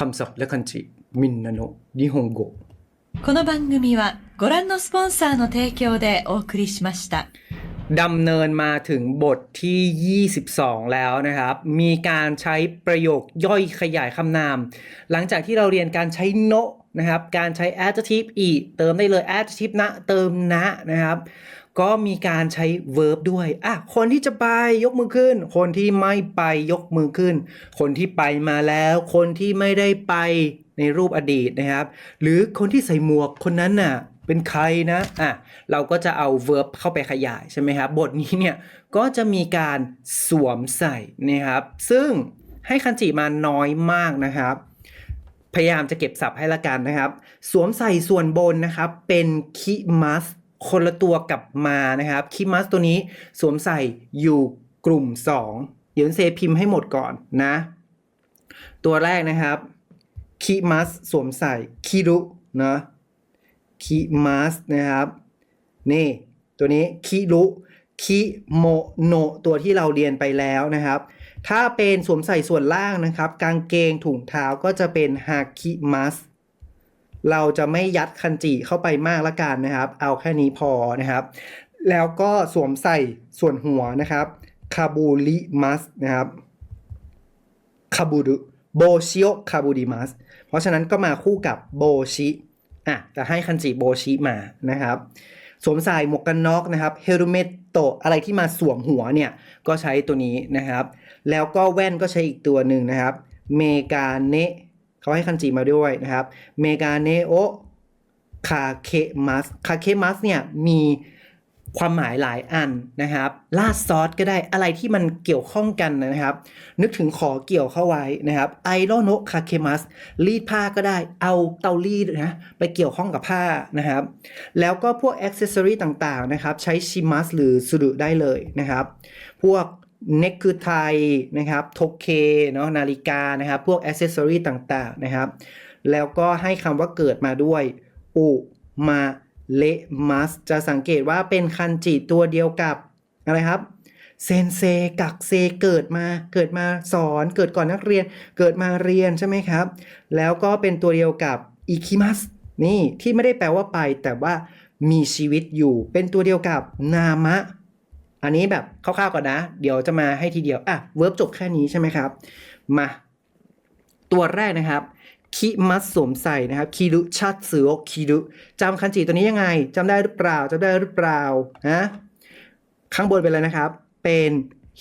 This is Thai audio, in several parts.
คำศัพท์และคันจิมินนาโนะนิฮงโก この番組はご覧のスポンサーの提供でお送りしました。 ดำเนินมาถึงบทที่ 22 แล้วนะครับ มีการใช้ประโยคย่อยขยายคำนาม หลังจากที่เราเรียนการใช้โนะ นะครับการใช้ adjective อีเติมได้เลย adjective นะเติมนะนะครับ ก็มีการใช้ verb ด้วยอะคนที่จะไปยกมือขึ้น คนที่ไม่ไปยกมือขึ้น คนที่ไปมาแล้ว คนที่ไม่ได้ไปในรูปอดีตนะครับ หรือคนที่ใส่หมวกคนนั้นน่ะเป็นใครนะอะเราก็จะเอา verb เข้าไปขยายใช่ไหมครับ บทนี้เนี่ยก็จะมีการสวมใส่นะครับ ซึ่งให้คันจิมาน้อยมากนะครับ พยายามจะเก็บศัพท์ให้ละกันนะครับ สวมใส่ส่วนบนนะครับ เป็นคิมัสคนละตัวกับมานะครับคิมัสตัวนี้สวมใส่อยู่กลุ่ม 2 เดี๋ยวเซพิมพ์ให้หมดก่อนนะ ตัวแรกนะครับคิมัสสวมใส่คิรุนะคิมัสนะครับ นี่ ตัวนี้คิรุ คิโมโนตัวที่เราเรียนไปแล้วนะครับ ถ้าเป็นสวมใส่ส่วนล่างนะครับ กางเกงถุงเท้าก็จะเป็นฮาคิมัสเราจะไม่ยัดคันจิเข้าไปมากละกันนะครับ เอาแค่นี้พอนะครับ แล้วก็สวมใส่ส่วนหัวนะครับคาบูริมัสนะครับคาบูรุโบชิโอคาบูริมัสเพราะฉะนั้นก็มาคู่กับโบชิอะจะให้คันจิโบชิมานะครับ สวมใส่หมวกกันน็อกนะครับเฮลเมต โตอะไรที่มาสวมหัวเนี่ยก็ใช้ตัวนี้นะครับ แล้วก็แว่นก็ใช้อีกตัวหนึ่งนะครับ เมกาเนะเขาให้คันจิมาด้วยนะครับ เมกาเนโอคาเคมัสคาเคมัสเนี่ยมี ความหมายหลายอันนะครับลาดซอสก็ได้อะไรที่มันเกี่ยวข้องกันนะครับ นึกถึงขอเกี่ยวเข้าไว้นะครับไอโรโนคาเคมัสรีดผ้าก็ได้เอาเตารีดนะไปเกี่ยวข้องกับผ้านะครับ แล้วก็พวกอ็อกเซสซอรีต่างๆนะครับ ใช้ชิมัสหรือสุรุได้เลยนะครับ พวกเน็กคือไทยนะครับโทเคเนาะนาฬิกานะครับ พวกอ็อกเซสซอรีต่างๆนะครับ แล้วก็ให้คำว่าเกิดมาด้วยอุมา เลมัสจะสังเกตว่าเป็นคันจิตัวเดียวกับอะไรครับเซนเซกักเซเกิดมาเกิดมาสอนเกิดก่อนนักเรียน เกิดมาเรียนใช่ไหมครับ แล้วก็เป็นตัวเดียวกับอิคิมัสนี่ที่ไม่ได้แปลว่าไปแต่ว่ามีชีวิตอยู่เป็นตัวเดียวกับนามะ อันนี้แบบคร่าวๆก่อนนะ เดี๋ยวจะมาให้ทีเดียวอะเวิร์บจบแค่นี้ใช่ไหมครับ มา ตัวแรกนะครับ คิมัสสวมใส่นะครับคิรุชัดสือคิรุจำคันจิตัวนี้ยังไงจำได้หรือเปล่าจำได้หรือเปล่าฮะข้างบนเป็นอะไรนะครับ เป็น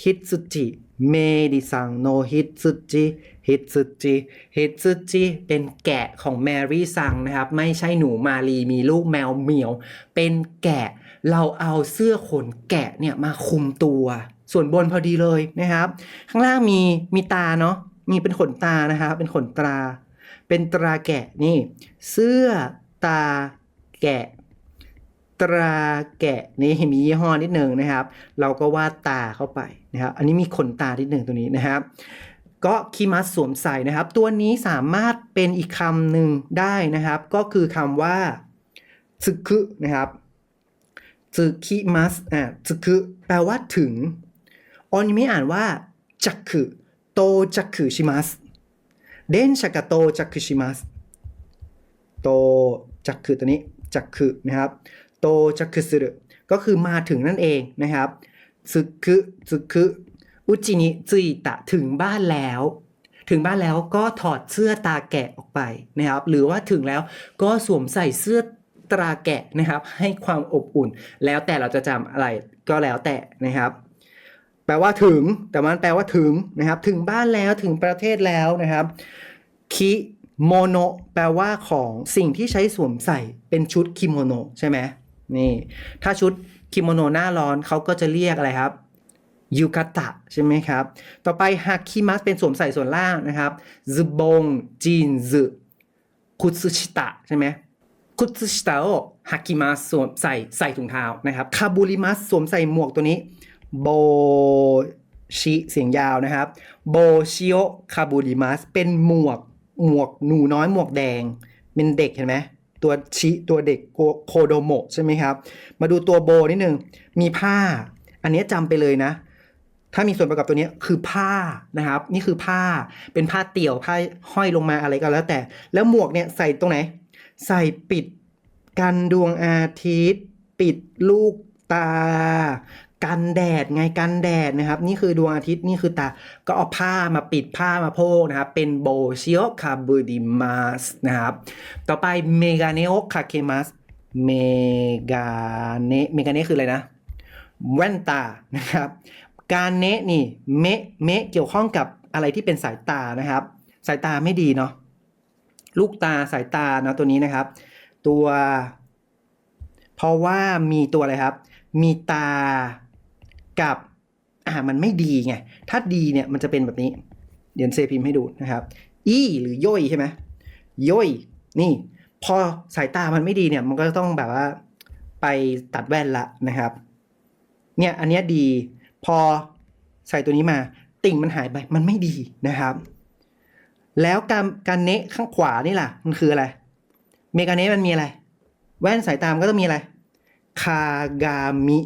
ฮิตสุจิเมดิซังโนฮิตสุจิฮิตสุจิฮิตสุจิเป็นแกะของแมรี่ซังนะครับ ไม่ใช่หนูมาลีมีลูกแมวเหมียว เป็นแกะเราเอาเสื้อขนแกะเนี่ยมาคุมตัว ส่วนบนพอดีเลยนะครับ ข้างล่างมีมีตาเนาะมีเป็นขนตานะครับเป็นขนตา เป็นตราแกะนี่ เสื้อตาแกะ ตราแกะนี่มียี่ห้อนิดหนึ่งนะครับ เราก็วาดตาเข้าไปนะครับ อันนี้มีขนตานิดหนึ่งตัวนี้นะครับก็คิมัสสวมใส่นะครับ ตัวนี้สามารถเป็นอีกคำหนึ่งได้นะครับ ก็คือคำว่าซึคุนะครับซึคิมัสอ่าซึคุแปลว่าถึงออนิมิอ่านว่าจักคุโตจักคุชิมัส เดนชากาโตจักคุชิมัสโตจักคุตัวนี้จักคุนะครับโตจักคุสึรุก็คือมาถึงนั่นเองนะครับซึคุซึคุอุจินิจุยตะถึงบ้านแล้ว ถึงบ้านแล้วก็ถอดเสื้อตาแกะออกไปนะครับ หรือว่าถึงแล้วก็สวมใส่เสื้อตราแกะนะครับ ให้ความอบอุ่น แล้วแต่เราจะจำอะไรก็แล้วแต่นะครับ แปลว่าถึง แต่มันแปลว่าถึงนะครับ ถึงบ้านแล้วถึงประเทศแล้วนะครับคิโมโนแปลว่าของสิ่งที่ใช้สวมใส่เป็นชุดคิโมโนใช่ไหมนี่ถ้าชุดคิโมโนหน้าร้อนเขาก็จะเรียกอะไรครับยูกาตะใช่ไหมครับ ต่อไปฮาคิมัสเป็นสวมใส่ส่วนล่างนะครับซึบงจีนซึคุตสึชิตะใช่ไหมคุตสึชิตะโอฮาคิมัสสวมใส่ใส่ถุงเท้านะครับคาบูริมัสสวมใส่หมวกตัวนี้ โบชิเสียงยาวนะครับโบชิโอคาบูริมัสเป็นหมวกหมวกหนูน้อยหมวกแดง เป็นเด็กเห็นไหมตัวชิตัวเด็กโคโดโมะใช่ไหมครับ มาดูตัวโบนิดนึงมีผ้า อันนี้จำไปเลยนะ ถ้ามีส่วนประกอบตัวนี้คือผ้านะครับ นี่คือผ้าเป็นผ้าเตี่ยวผ้าห้อยลงมาอะไรก็แล้วแต่ แล้วหมวกเนี่ยใส่ตรงไหน ใส่ปิดกันดวงอาทิตย์ ปิดลูกตา กันแดดไงกันแดดนะครับ นี่คือดวงอาทิตย์นี่คือตาก็เอาผ้ามาปิดผ้ามาโพกนะครับ เป็นโบชิโอคาบูดิมัสนะครับ ต่อไปเมกาเนโอคาเคมัสเมกาเนเมกาเนคืออะไรนะแว่นตานะครับ การเนะนี่เมะเมะเกี่ยวข้องกับอะไรที่เป็นสายตานะครับ สายตาไม่ดีเนาะลูกตาสายตาเนาะตัวนี้นะครับ ตัว เพราะว่ามีตัวอะไรครับ มีตา กับอ่ามันไม่ดีไง ถ้าดีเนี่ยมันจะเป็นแบบนี้ เดี๋ยวเซพิมพ์ให้ดูนะครับ อีหรือย่อยใช่ไหมย่อยนี่ พอสายตามันไม่ดีเนี่ย มันก็ต้องแบบว่าไปตัดแว่นละนะครับ เนี่ยอันเนี้ยดีพอใส่ตัวนี้มา ติ่งมันหายไปมันไม่ดีนะครับ แล้วการการเนะข้างขวานี่ล่ะ มันคืออะไร เมกาเนะมันมีอะไร แว่นสายตามนก็ต้องมีอะไร คากามิ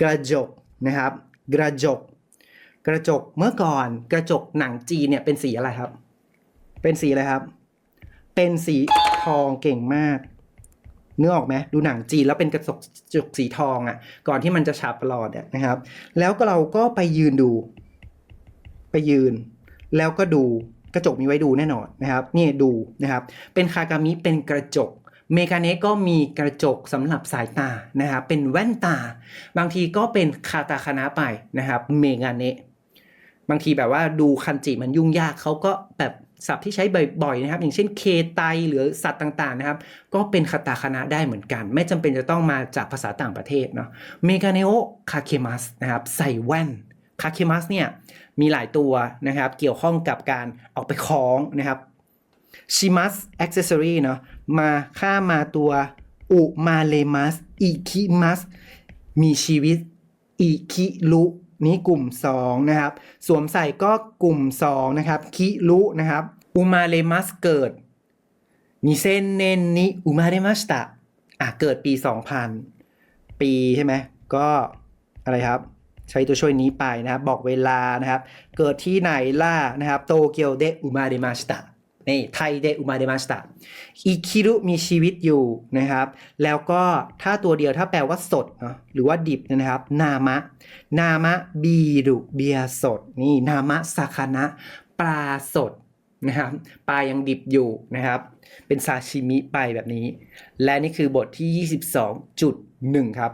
กระจก นะครับ กระจก กระจกเมื่อก่อนกระจกหนังจีนเนี่ยเป็นสีอะไรครับ เป็นสีอะไรครับ เป็นสีทองเก่งมากเนื้อออกไหมดูหนังจีนแล้วเป็นกระจกจกสีทองอะ่ะ ก่อนที่มันจะฉาบปลอดอะนะครับ แล้วเราก็ไปยืนดู ไปยืน แล้วก็ดูกระจกมีไว้ดูแน่นอนนะครับ นี่ดูนะครับ เป็นคากามิเป็นกระจก เมกาเนะก็มีกระจกสำหรับสายตานะครับเป็นแว่นตา บางทีก็เป็นคาตาคานะไปนะครับเมกาเนะบางทีแบบว่าดูคันจิมันยุ่งยากเขาก็แบบศัพท์ที่ใช้บ่อยๆนะครับ อย่างเช่นเคไตหรือสัตว์ต่างๆนะครับ ก็เป็นคาตาคานะได้เหมือนกัน ไม่จำเป็นจะต้องมาจากภาษาต่างประเทศเนาะเมกาเนโอคาเคมัสนะครับใส่แว่นคาเคมัสเนี่ยมีหลายตัวนะครับ เกี่ยวข้องกับการออกไปคล้องนะครับ ชิมัสอ็อกเซสซอรีเนาะมาข้ามาตัวอุมาเลมัสอิคิมัสมีชีวิตอิคิลุนี่กลุ่ม 2 นะครับ สวมใส่ก็กลุ่ม 2 นะครับ คิรุนะครับ อุมาเลมัสเกิดนิเซนเนนนิอุมาเรมาสตะอะเกิดปี 2000 ปีใช่ไหมก็อะไรครับ ใช้ตัวช่วยนี้ไปนะครับ บอกเวลานะครับ เกิดที่ไหนล่ะนะครับ โตเกียวเดอุมาเรมาสตะ นี่ไทยเดอุมาเรมาสตะอิคิรุมีชีวิตอยู่นะครับ แล้วก็ถ้าตัวเดียวถ้าแปลว่าสดเนาะหรือว่าดิบนะครับ นามะ นามะบีรุเบียร์สด นี่นามะสาคานะปลาสดนะครับปลายังดิบอยู่นะครับ เป็นซาชิมิไปแบบนี้ และนี่คือบทที่ 22.1 ครับ